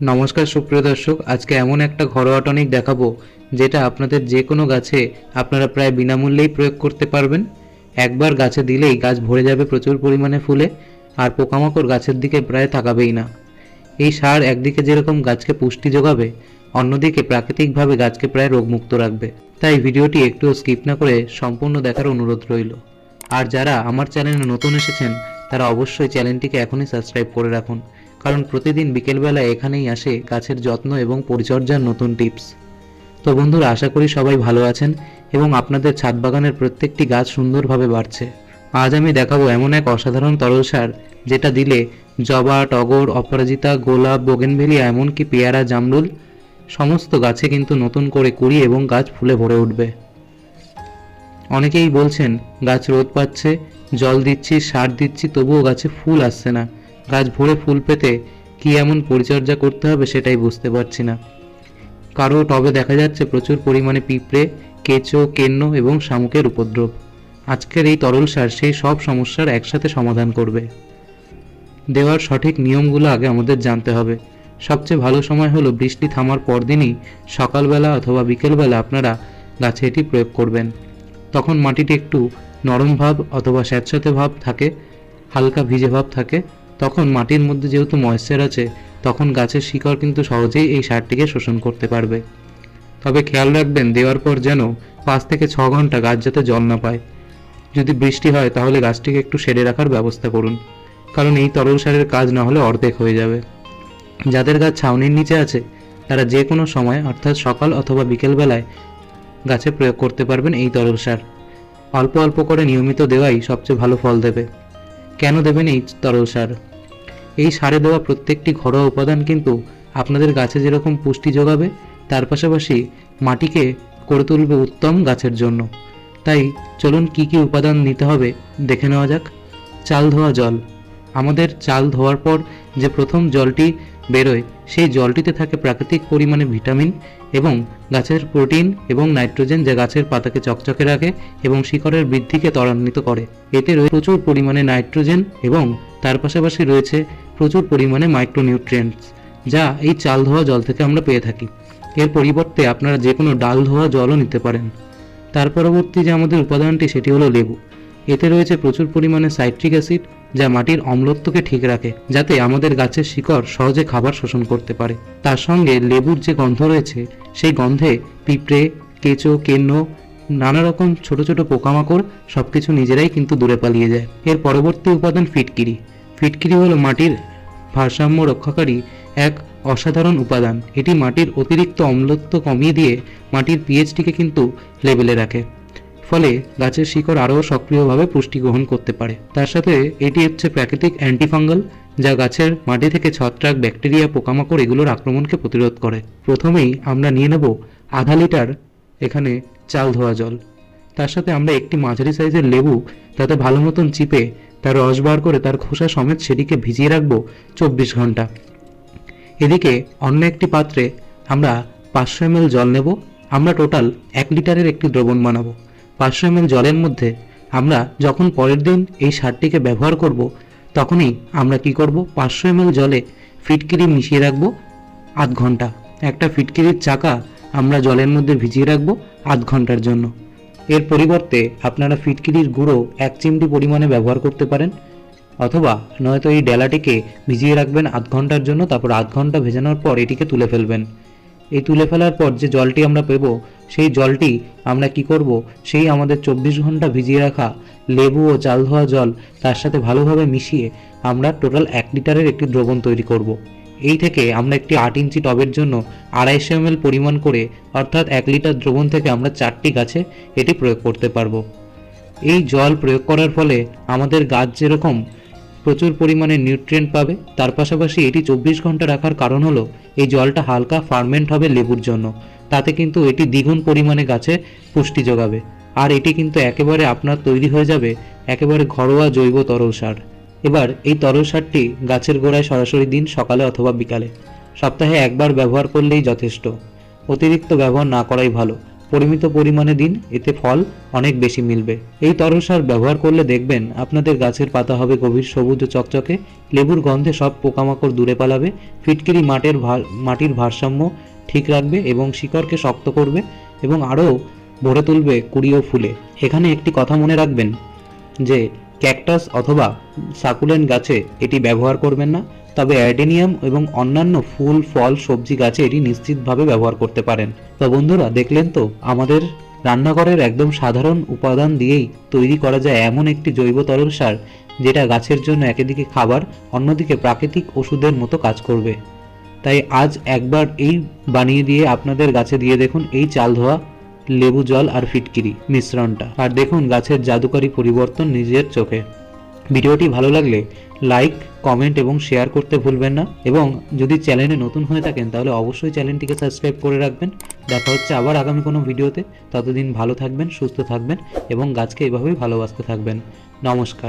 নমস্কার সুপ্রিয় দর্শক, আজকে এমন একটা ঘরোয়া টনিক দেখাবো, যেটা আপনাদের যে কোনো গাছে আপনারা প্রায় বিনামূল্যেই প্রয়োগ করতে পারবেন। একবার গাছে দিলেই গাছ ভরে যাবে প্রচুর পরিমাণে ফুলে, আর পোকামাকড় গাছের দিকে প্রায় তাকাবেই না। এই সার একদিকে যেরকম গাছকে পুষ্টি যোগাবে, অন্যদিকে প্রাকৃতিকভাবে গাছকে প্রায় রোগমুক্ত রাখবে। তাই ভিডিওটি একটুও স্কিপ না করে সম্পূর্ণ দেখার অনুরোধ রইল। আর যারা আমার চ্যানেলে নতুন এসেছেন, তারা অবশ্যই চ্যানেলটিকে এখনই সাবস্ক্রাইব করে রাখুন। কারণ প্রতিদিন বিকেলবেলা এখানেই আসে গাছের যত্ন এবং পরিচর্যার নতুন টিপস। তো বন্ধুরা, আশা করি সবাই ভালো আছেন এবং আপনাদের ছাদ বাগানের প্রত্যেকটি গাছ সুন্দরভাবে বাড়ছে। আজ আমি দেখাবো এমন এক অসাধারণ তরল সার যেটা দিলে জবা, টগর, অপরাজিতা, গোলাপ, বোগেনভেলিয়া, এমনকি পেয়ারা, জামরুল সমস্ত গাছে কিন্তু নতুন করে কুড়ি এবং গাছ ফুলে ভরে উঠবে। অনেকেই বলছেন, গাছ রোদ পাচ্ছে, জল দিচ্ছি, সার দিচ্ছি, তবুও গাছে ফুল আসছে না। গাছ ভরে ফুল পেতে কী এমন পরিচর্যা করতে হবে সেটাই বুঝতে পারছি না। কারও টবে দেখা যাচ্ছে প্রচুর পরিমাণে পিঁপড়ে, কেঁচো, কেন্ন এবং শামুকের উপদ্রব। আজকের এই তরল সার সেই সব সমস্যার একসাথে সমাধান করবে। দেওয়ার সঠিক নিয়মগুলো আগে আমাদের জানতে হবে। সবচেয়ে ভালো সময় হলো বৃষ্টি থামার পরদিনই সকালবেলা অথবা বিকেলবেলা আপনারা গাছে এটি প্রয়োগ করবেন। তখন মাটিটি একটু নরম ভাব অথবা স্যাঁতস্যাঁতে ভাব থাকে, হালকা ভিজে ভাব থাকে। তখন মাটির মধ্যে যেহেতু ময়েশ্চার আছে, তখন গাছের শিকড় কিন্তু সহজেই এই সারটিকে শোষণ করতে পারবে। তবে খেয়াল রাখবেন, দেওয়ার পর যেন পাঁচ থেকে ছ ঘণ্টা গাছ যাতে জল না পায়। যদি বৃষ্টি হয়, তাহলে গাছটিকে একটু সেরে রাখার ব্যবস্থা করুন। কারণ এই তরল সারের কাজ না হলে অর্ধেক হয়ে যাবে। যাদের গাছ ছাউনির নিচে আছে, তারা যে কোনো সময়, অর্থাৎ সকাল অথবা বিকেলবেলায়, গাছে প্রয়োগ করতে পারবেন এই তরল সার। অল্প অল্প করে নিয়মিত দেওয়াই সবচেয়ে ভালো ফল দেবে। কেন দেবেন এই তরল সার? এই সারে দেওয়া প্রত্যেকটি ঘরোয়া উপাদান কিন্তু আপনাদের গাছে যেরকম পুষ্টি যোগাবে, তার পাশাপাশি মাটিকে করে তুলবে উত্তম গাছের জন্য। তাই চলুন কি কি উপাদান নিতে হবে দেখে নেওয়া যাক। চাল ধোয়া জল। আমাদের চাল ধোয়ার পর যে প্রথম জলটি বেরোয়, সেই জলটিতে থাকে প্রাকৃতিক পরিমাণে ভিটামিন এবং গাছের প্রোটিন এবং নাইট্রোজেন যা গাছের পাতাকে চকচকে রাখে এবং শিকড়ের বৃদ্ধিকে ত্বরান্বিত করে। এতে রয়েছে প্রচুর পরিমাণে নাইট্রোজেন এবং তার পাশাপাশি রয়েছে প্রচুর পরিমাণে মাইক্রোনিউট্রিয়েন্টস, যা এই চাল ধোয়া জল থেকে আমরা পেয়ে থাকি। এর পরিবর্তে আপনারা যে কোনো ডাল ধোয়া জলও নিতে পারেন। তার পরবর্তী যে আমাদের উপাদানটি, সেটি হলো লেবু। এতে রয়েছে প্রচুর পরিমাণে সাইট্রিক অ্যাসিড যা মাটির অম্লত্বকে ঠিক রাখে, যাতে আমাদের গাছের শিকড় সহজে খাবার শোষণ করতে পারে। তার সঙ্গে লেবুর যে গন্ধ রয়েছে, সেই গন্ধে পিঁপড়ে, কেঁচো, কেন্ন নানা রকম ছোট ছোট পোকামাকড় সব কিছু নিজেরাই কিন্তু দূরে পালিয়ে যায়। এর পরবর্তী উপাদান ফিটকিরি। ফিটকিরি হলো মাটির ভারসাম্য রক্ষাকারী এক অসাধারণ উপাদান। এটি মাটির অতিরিক্ত অম্লত্ব কমিয়ে দিয়ে মাটির পিএইচটিকে কিন্তু লেভেলে রাখে। ফলে গাছের শিকড় আরও সক্রিয়ভাবে পুষ্টি গ্রহণ করতে পারে। তার সাথে এটি হচ্ছে প্রাকৃতিক অ্যান্টিফাঙ্গাল, যা গাছের মাটি থেকে ছত্রাক, ব্যাকটেরিয়া, পোকামাকড় এগুলোর আক্রমণকে প্রতিরোধ করে। প্রথমেই আমরা নিয়ে নেব আধা লিটার এখানে চাল ধোয়া জল। তার সাথে আমরা একটি মাঝারি সাইজের লেবু তাতে ভালো মতন চিপে তার রস বার করে তার খোসা সমেত সেটিকে ভিজিয়ে রাখব চব্বিশ ঘণ্টা। এদিকে অন্য একটি পাত্রে আমরা পাঁচশো এমএল জল নেব। আমরা টোটাল এক লিটারের একটি দ্রবণ বানাবো। পাঁচশো এমএল জলের মধ্যে আমরা যখন পরের দিন এই সারটিকে ব্যবহার করব, তখনই আমরা কি করব? পাঁচশো এমএল জলে ফিটকিরি মিশিয়ে রাখব আধ ঘণ্টা। একটা ফিটকিরির চাকা আমরা জলের মধ্যে ভিজিয়ে রাখব আধ ঘণ্টার জন্য। এর পরিবর্তে আপনারা ফিটকিরির গুঁড়ো এক চিমটি পরিমাণে ব্যবহার করতে পারেন, অথবা নয়তো এই ডেলাটিকে ভিজিয়ে রাখবেন আধ ঘণ্টার জন্য, তারপর আধ ঘণ্টা ভেজানোর পর এটিকে তুলে ফেলবেন। এই তুলে ফেলার পর যে জলটি আমরা পেব, সেই জলটি আমরা কি করব সেই আমাদের চব্বিশ ঘণ্টা ভিজিয়ে রাখা লেবু ও চাল ধোয়া জল তার সাথে ভালোভাবে মিশিয়ে আমরা টোটাল এক লিটারের একটি দ্রবণ তৈরি করব। এই থেকে আমরা একটি আট ইঞ্চি টবের জন্য আড়াইশো এম পরিমাণ করে, অর্থাৎ এক লিটার দ্রবণ থেকে আমরা চারটি গাছে এটি প্রয়োগ করতে পারব এই জল প্রয়োগ করার ফলে আমাদের গাছ যেরকম প্রচুর পরিমাণে নিউট্রিয়েন্ট পাবে। তার পাশাপাশি এটি চব্বিশ ঘণ্টা রাখার কারণ হলো, এই জলটা হালকা ফার্মেন্ট হবে লেবুর জন্য। তাতে কিন্তু এটি দ্বিগুণ পরিমাণে গাছে পুষ্টি যোগাবে। আর এটি কিন্তু একেবারে আপনার তৈরি হয়ে যাবে, একেবারে ঘরোয়া জৈব তরল সার। এবার এই তরল সারটি গাছের গোড়ায় সরাসরি দিন, সকালে অথবা বিকালে। সপ্তাহে একবার ব্যবহার করলেই যথেষ্ট। অতিরিক্ত ব্যবহার না করাই ভালো। পরিমিত পরিমাণে দিন, এতে ফল অনেক বেশি মিলবে। এই তরল সার ব্যবহার করলে দেখবেন আপনাদের গাছের পাতা হবে গভীর, সবুজ চকচকে, লেবুর গন্ধে সব পোকামাকড় দূরে পালাবে, ফিটকিরি মাটির মাটির ভারসাম্য ঠিক রাখবে এবং শিকড়কে শক্ত করবে এবং আরও ভরে তুলবে কুড়ি ও ফুলে। এখানে একটি কথা মনে রাখবেন যে, ক্যাকটাস অথবা সাকুলেন গাছে এটি ব্যবহার করবেন না। তবে অ্যাডেনিয়াম এবং অন্যান্য ফুল, ফল, সবজি গাছে এটি নিশ্চিতভাবে ব্যবহার করতে পারেন। তো বন্ধুরা, দেখলেন তো? আমাদের রান্নাঘরের একদম সাধারণ উপাদান দিয়েই তৈরি করা যায় এমন একটি জৈব তরল সার, যেটা গাছের জন্য একদিকে খাবার, অন্যদিকে প্রাকৃতিক ওষুধের মতো কাজ করবে। তাই আজ একবার এই বানিয়ে দিয়ে আপনাদের গাছে দিয়ে দেখুন এই চাল ধোয়া, লেবু জল আর ফিটকিরি মিশ্রণটা। আর দেখুন গাছের জাদুকারী পরিবর্তন নিজের চোখে। ভিডিওটি ভালো লাগলে লাইক কমেন্ট এবং শেয়ার করতে ভুলবেন না। এবং যদি চ্যানেলে নতুন হয়ে থাকেন, তাহলে অবশ্যই চ্যানেলটিকে সাবস্ক্রাইব করে রাখবেন। দেখা হচ্ছে আবার আগামী কোনো ভিডিওতে। ততদিন ভালো থাকবেন, সুস্থ থাকবেন এবং গাছকে এভাবেই ভালোবাসতে থাকবেন। নমস্কার।